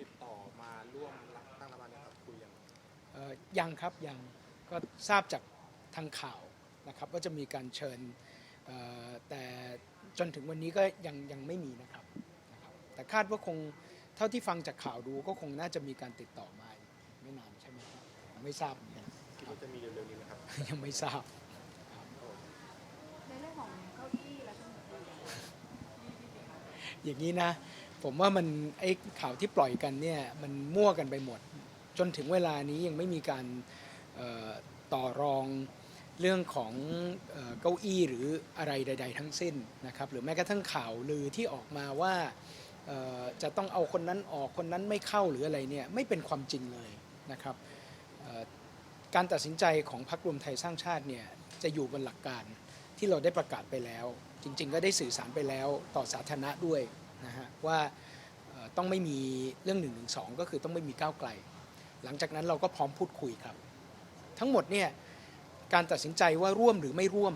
ติดต่อมาร่วมรับตั้งรัฐบาลเนี่ยครับคุยยังเอ่อยังครับยังก็ทราบจากทางข่าวนะครับว่าจะมีการเชิญเอ่อแต่จนถึงวันนี้ก็ยังยังไม่มีนะครับนะครับ แต่คาดว่าคงเท่าที่ฟังจากข่าวดูก็คงน่าจะมีการติดต่อมาอีกไม่นานใช่ไหมครับยังไม่ทราบเหมือนกันคิดว่าจะมีเร็วๆนี้ไหมครับ ยังไม่ทราบ ในเรื่องของเก้าอี้รัฐมนตรีอย่างนี้นะ ผมว่ามันไอ้ข่าวที่ปล่อยกันเนี่ยมันมั่วกันไปหมด จนถึงเวลานี้ยังไม่มีการต่อรองเรื่องของเก้าอี้หรืออะไรใด ๆ ทั้งสิ้นนะครับ หรือแม้กระทั่งข่าวลือที่ออกมาว่าจะต้องเอาคนนั้นออกคนนั้นไม่เข้าหรืออะไรเนี่ยไม่เป็นความจริงเลยนะครับการตัดสินใจของพรรครวมไทยสร้างชาติเนี่ยจะอยู่บนหลักการที่เราได้ประกาศไปแล้ว จริง ๆ ก็ได้สื่อสารไปแล้วต่อสาธารณะด้วย นะฮะว่าเอ่อต้องไม่มีเรื่อง1นึก็คือต้องไม่มีก้าวไกล หลังจากนั้นเราก็พร้อมพูดคุยครับ ทั้งหมดเนี่ยการตัดสินใจว่าร่วมหรือไม่ร่วม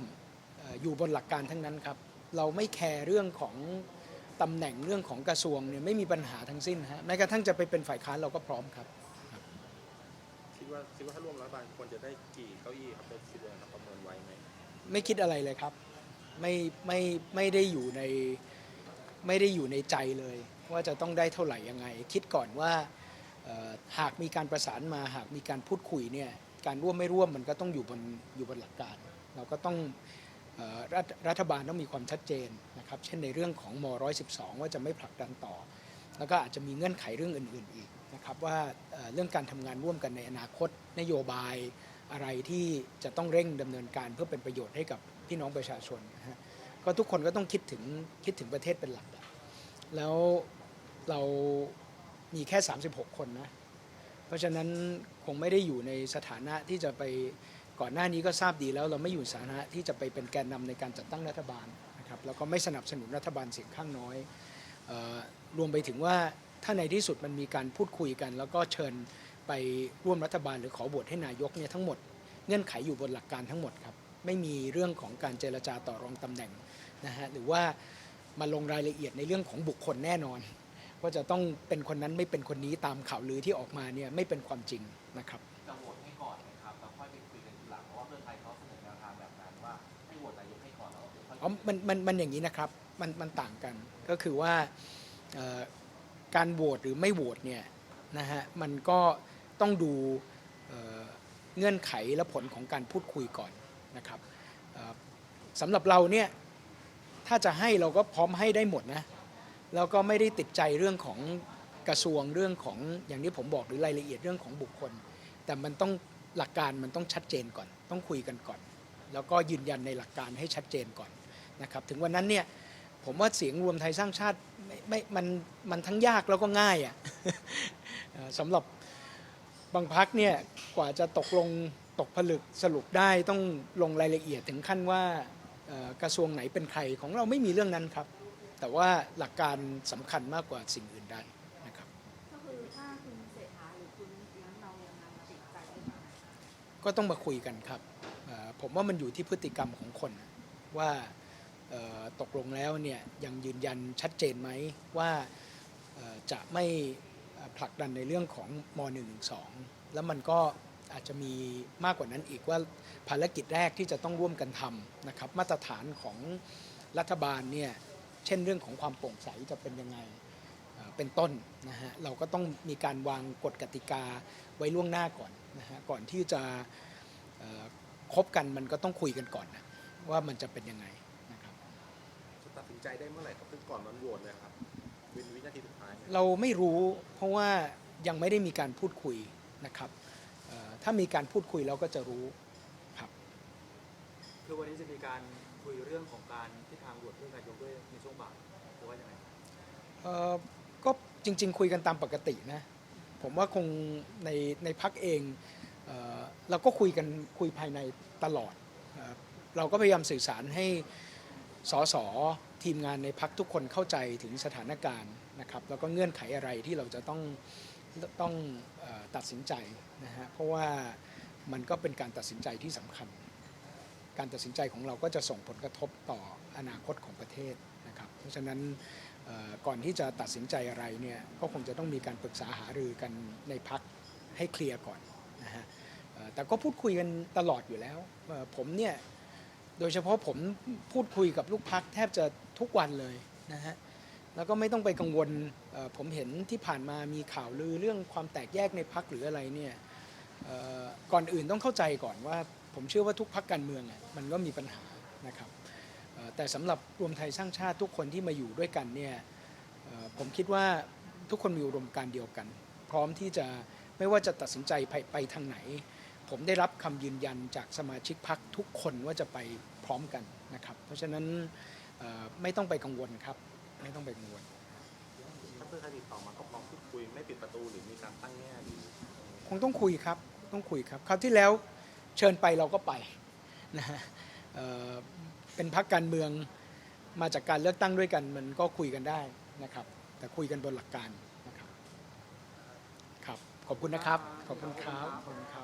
เอออยู่บนหลักการทั้งนั้นครับ เราไม่แคร์เรื่องของตำแหน่งเรื่องของกระทรวงเนี่ยไม่มีปัญหาทั้งสิ้นฮะแม้กระทั่งจะไปเป็นฝ่ายค้านเราก็พร้อมครับคิดว่าคิดว่าถ้าร่วมรัฐบาลควรจะได้กี่เก้าอี้ครับได้คิดว่าครับประเมินไว้ไหมไม่คิดอะไรเลยครับ ไม่ไม่ไม่ได้อยู่ใน ไม่ได้อยู่ในใจเลย ว่าจะต้องได้เท่าไหร่ยังไง คิดก่อนว่าหากมีการประสานมาหากมีการพูดคุยเนี่ยการร่วมไม่ร่วมมันก็ต้องอยู่บนอยู่บนหลักการ เราก็ต้องรัฐรัฐบาลต้องมีความชัดเจนนะครับ เช่นในเรื่องของม 112 ว่าจะไม่ผลักดันต่อ แล้วก็อาจจะมีเงื่อนไขเรื่องอื่น ๆอีกนะครับว่าเรื่องการทำงานร่วมกันในอนาคตนโยบายอะไรที่จะต้องเร่งดำเนินการเพื่อเป็นประโยชน์ให้กับพี่น้องประชาชนนะฮะ ก็ทุกคนก็ต้องคิดถึงคิดถึงประเทศเป็นหลักอะแล้วเรามีแค่ 36 คนนะ เพราะฉะนั้นคงไม่ได้อยู่ในสถานะที่จะไปก่อนหน้านี้ก็ทราบดีแล้ว เราไม่อยู่สถานะที่จะไปเป็นแกนนำในการจัดตั้งรัฐบาลนะครับแล้วก็ไม่สนับสนุนรัฐบาลเสียงข้างน้อยออรวมไปถึงว่าถ้าในที่สุดมันมีการพูดคุยกัน แล้วก็เชิญไปร่วมรัฐบาลหรือขอโหวตให้นายกเนี่ยทั้งหมดเงื่อนไขอยู่บนหลักการทั้งหมดครับไม่มีเรื่องของการเจรจาต่อรองตำแหน่ง นะฮะหรือว่ามาลงรายละเอียดในเรื่องของบุคคลแน่นอนว่าจะต้องเป็นคนนั้นไม่เป็นคนนี้ตามข่าวลือที่ออกมาเนี่ยไม่เป็นความจริงนะครับจะโหวตให้ก่อนไหมครับแล้วค่อยไปคุยกันทีหลังเพราะว่าเพื่อไทยเขาเสนอแนวทางแบบนั้นว่าให้โหวตนายกให้ก่อนแล้วเดี๋ยวค่อยอ๋อมันมันมันอย่างนี้นะครับมันมันต่างกันก็คือว่าเอ่อการโหวตหรือไม่โหวตเนี่ยนะฮะมันก็ต้องดูเอ่อเงื่อนไขและผลของการพูดคุยก่อนนะครับเอ่อสำหรับเราเนี่ย ถ้าจะให้เราก็พร้อมให้ได้หมดนะแล้วก็ไม่ได้ติดใจเรื่องของกระทรวงเรื่องของอย่างที่ผมบอกหรือรายละเอียดเรื่องของบุคคล แต่มันต้องหลักการมันต้องชัดเจนก่อน ต้องคุยกันก่อน แล้วก็ยืนยันในหลักการให้ชัดเจนก่อนนะครับถึงวันนั้นเนี่ยผมว่าเสียงรวมไทยสร้างชาติไม่ไม่มันมันทั้งยากแล้วก็ง่ายอะ่ะสำหรับบางพักเนี่ยกว่าจะตกลงตกผลึกสรุปได้ต้องลงรายละเอียดถึงขั้นว่า กระทรวงไหนเป็นใครของเราไม่มีเรื่องนั้นครับ แต่ว่าหลักการสำคัญมากกว่าสิ่งอื่นใดนะครับ ก็คือถ้าคุณเศรษฐาหรือคุณเลี้ยงเรายังไงติดใจหรือเปล่าก็ต้องมาคุยกันครับเอ่อผมว่ามันอยู่ที่พฤติกรรมของคนนะว่าเอ่อตกลงแล้วเนี่ยยังยืนยันชัดเจนไหมว่าเอ่อจะไม่เอ่อผลักดันในเรื่องของม .112 แล้วมันก็ อาจจะมีมากกว่านั้นอีกว่าภารกิจแรกที่จะต้องร่วมกันทำนะครับ มาตรฐานของรัฐบาลเนี่ยเช่นเรื่องของความโปร่งใสจะเป็นยังไงเอ่อเป็นต้นนะฮะเราก็ต้องมีการวางกฎกติกาไว้ล่วงหน้าก่อนนะฮะก่อนที่จะเอ่อคบกันมันก็ต้องคุยกันก่อนนะว่ามันจะเป็นยังไงนะครับจะตัดสินใจได้เมื่อไหร่ครับซึ่งก่อนมันโหวตเลยครับเป็นวินาทีสุดท้ายไหมเราไม่รู้เพราะว่ายังไม่ได้มีการพูดคุยนะครับเอ่อ ถ้ามีการพูดคุยเราก็จะรู้ครับ คือวันนี้จะมีการคุยเรื่องของการที่ทางโหวตเรื่องนายกด้วยในช่วงบ่ายหรือว่ายังไงเอ่อก็จริง ๆ คุยกันตามปกตินะ ผมว่าคงในในพักเองเอ่อเราก็คุยกันคุยภายในตลอดเอ่อเราก็พยายามสื่อสารให้สสทีมงานในพักทุกคนเข้าใจถึงสถานการณ์นะครับ แล้วก็เงื่อนไขอะไรที่เราจะต้อง ต้องอตัดสินใจนะฮะเพราะว่ามันก็เป็นการตัดสินใจที่สำคัญ การตัดสินใจของเราก็จะส่งผลกระทบต่ออนาคตของประเทศนะครับ เพราะฉะนั้นก่อนที่จะตัดสินใจอะไรเนี่ยก็คงจะต้องมีการปรึกษาหารือกันในพักให้เคลียร์ก่อนนะฮะแต่ก็พูดคุยกันตลอดอยู่แล้วผมเนี่ยโดยเฉพาะผมพูดคุยกับลูกพักแทบจะทุกวันเลยนะฮะ แล้วก็ไม่ต้องไปกังวลผมเห็นที่ผ่านมามีข่าวลือเรื่องความแตกแยกในพักหรืออะไรเนี่ยก่อนอื่นต้องเข้าใจก่อนว่า ผมเชื่อว่าทุกพักการเมืองมันก็มีปัญหานะครับแต่สำหรับรวมไทยสร้างชาติทุกคนที่มาอยู่ด้วยกันเนี่ยผมคิดว่าทุกคนมีอุดมการเดียวกัน พร้อมที่จะไม่ว่าจะตัดสินใจไปไปทางไหน ผมได้รับคำยืนยันจากสมาชิกพักทุกคนว่าจะไปพร้อมกันนะครับ เพราะฉะนั้นไม่ต้องไปกังวลครับ ไม่ต้องไปกังวลถ้าเพื่อไทยติดต่อมาก็พร้อมพูดคุยไม่ปิดประตูหรือมีการตั้งแง่หรือคงต้องคุยครับต้องคุยครับคราวที่แล้วเชิญไปเราก็ไปนะฮะเอ่อเป็นพักการเมืองมาจากการเลือกตั้งด้วยกันมันก็คุยกันได้นะครับ แต่คุยกันบนหลักการนะครับครับขอบคุณนะครับขอบคุณครับขอบคุณครับ